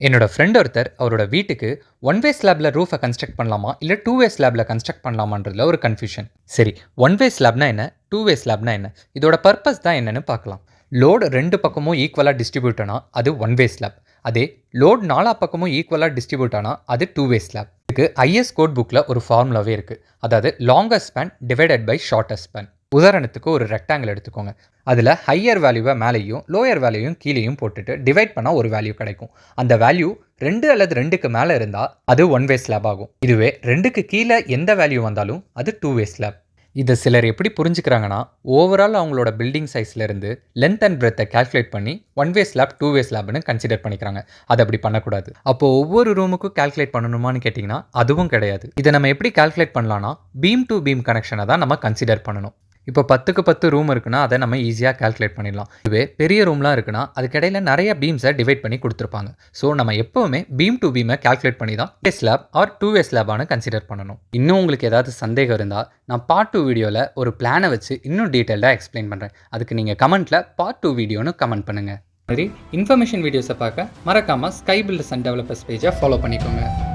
என்னோட ஃப்ரெண்ட் ஒருத்தர் அவரோட வீட்டுக்கு ஒன் வே ஸ்லாப்ல ரூஃபை கன்ஸ்ட்ரக்ட் பண்ணலாமா? இல்லை டூ வே ஸ்லாப்ல கன்ஸ்ட்ரக்ட் பண்ணலாமான்றதுல ஒரு கன்ஃபியூஷன் சரி ஒன் வே ஸ்லாப்னா என்ன? டூ வே ஸ்லாப்னா என்ன? இதோட பர்பஸ் தான் என்னன்னு பார்க்கலாம். லோடு ரெண்டு பக்கமும் ஈக்குவலாக டிஸ்ட்ரிபியூட் ஆனால் அது ஒன் வே ஸ்லாப் அதே லோட் நாலா பக்கமும் ஈக்குவலாக டிஸ்ட்ரிபியூட் ஆனால் அது டூ வே ஸ்லாப் இதுக்கு ஐஎஸ் கோட் புக்கில் ஒரு ஃபார்முலாவே இருக்குது அதாவது longest span divided by shortest span உதாரணத்துக்கு ஒரு ரெக்டாங்கிள் எடுத்துக்கோங்க. அதில் ஹையர் வேல்யூவை மேலேயும் லோயர் வேல்யூயும் கீழேயும் போட்டுட்டு டிவைட் பண்ணால் ஒரு வேல்யூ கிடைக்கும். அந்த வேல்யூ ரெண்டு அல்லது ரெண்டுக்கு மேலே இருந்தால் அது ஒன் வே ஸ்லாப் ஆகும். இதுவே ரெண்டுக்கு கீழே எந்த வேல்யூ வந்தாலும் அது டூ வே ஸ்லாப் இதை சிலர் எப்படி புரிஞ்சுக்கிறாங்கன்னா ஓவரால் அவங்களோட பில்டிங் சைஸ்லேருந்து லென்த் அண்ட் பிரெத்தை கால்குலேட் பண்ணி one way slab two way ஸ்லாப்னு consider பண்ணிக்கிறாங்க. அது அப்படி பண்ணக்கூடாது. அப்போது ஒவ்வொரு ரூமுக்கும் கால்குலேட் பண்ணணுமான்னு கேட்டிங்கன்னா அதுவும் கிடையாது. இதை நம்ம எப்படி கால்குலேட் பண்ணலாம்னா பீம் டு பீம் கனெக்ஷனை தான் நம்ம கன்சிடர் பண்ணணும். இப்போ பத்துக்கு பத்து ரூம் இருக்குன்னா அதை நம்ம ஈஸியாக கால்குலேட் பண்ணிடலாம். இதுவே பெரிய ரூம்லாம் இருக்குன்னா அதுக்கிடையில் நிறைய பீம்ஸை டிவைட் பண்ணி கொடுத்துருப்பாங்க. ஸோ நம்ம எப்போவுமே பீம் டு பீமை கால்குலேட் பண்ணி தான் டே ஸ்லாப் ஆர் டூ வே ஸ்லாபானு கன்சிடர் பண்ணணும். இன்னும் உங்களுக்கு ஏதாவது சந்தேகம் இருந்தால் நான் பார்ட் டூ வீடியோவில் ஒரு பிளானை வச்சு இன்னும் டீட்டெயிலாக எக்ஸ்பிளைன் பண்ணுறேன் அதுக்கு நீங்கள் கமெண்ட்டில் பார்ட் டூ வீடியோன்னு கமெண்ட் பண்ணுங்கள் மாதிரி இன்ஃபர்மேஷன் வீடியோஸை பார்க்க மறக்காமல் ஸ்கை பில்டர்ஸ் அண்ட் டெவலப்பர்ஸ் பேஜை ஃபாலோ பண்ணிக்கோங்க.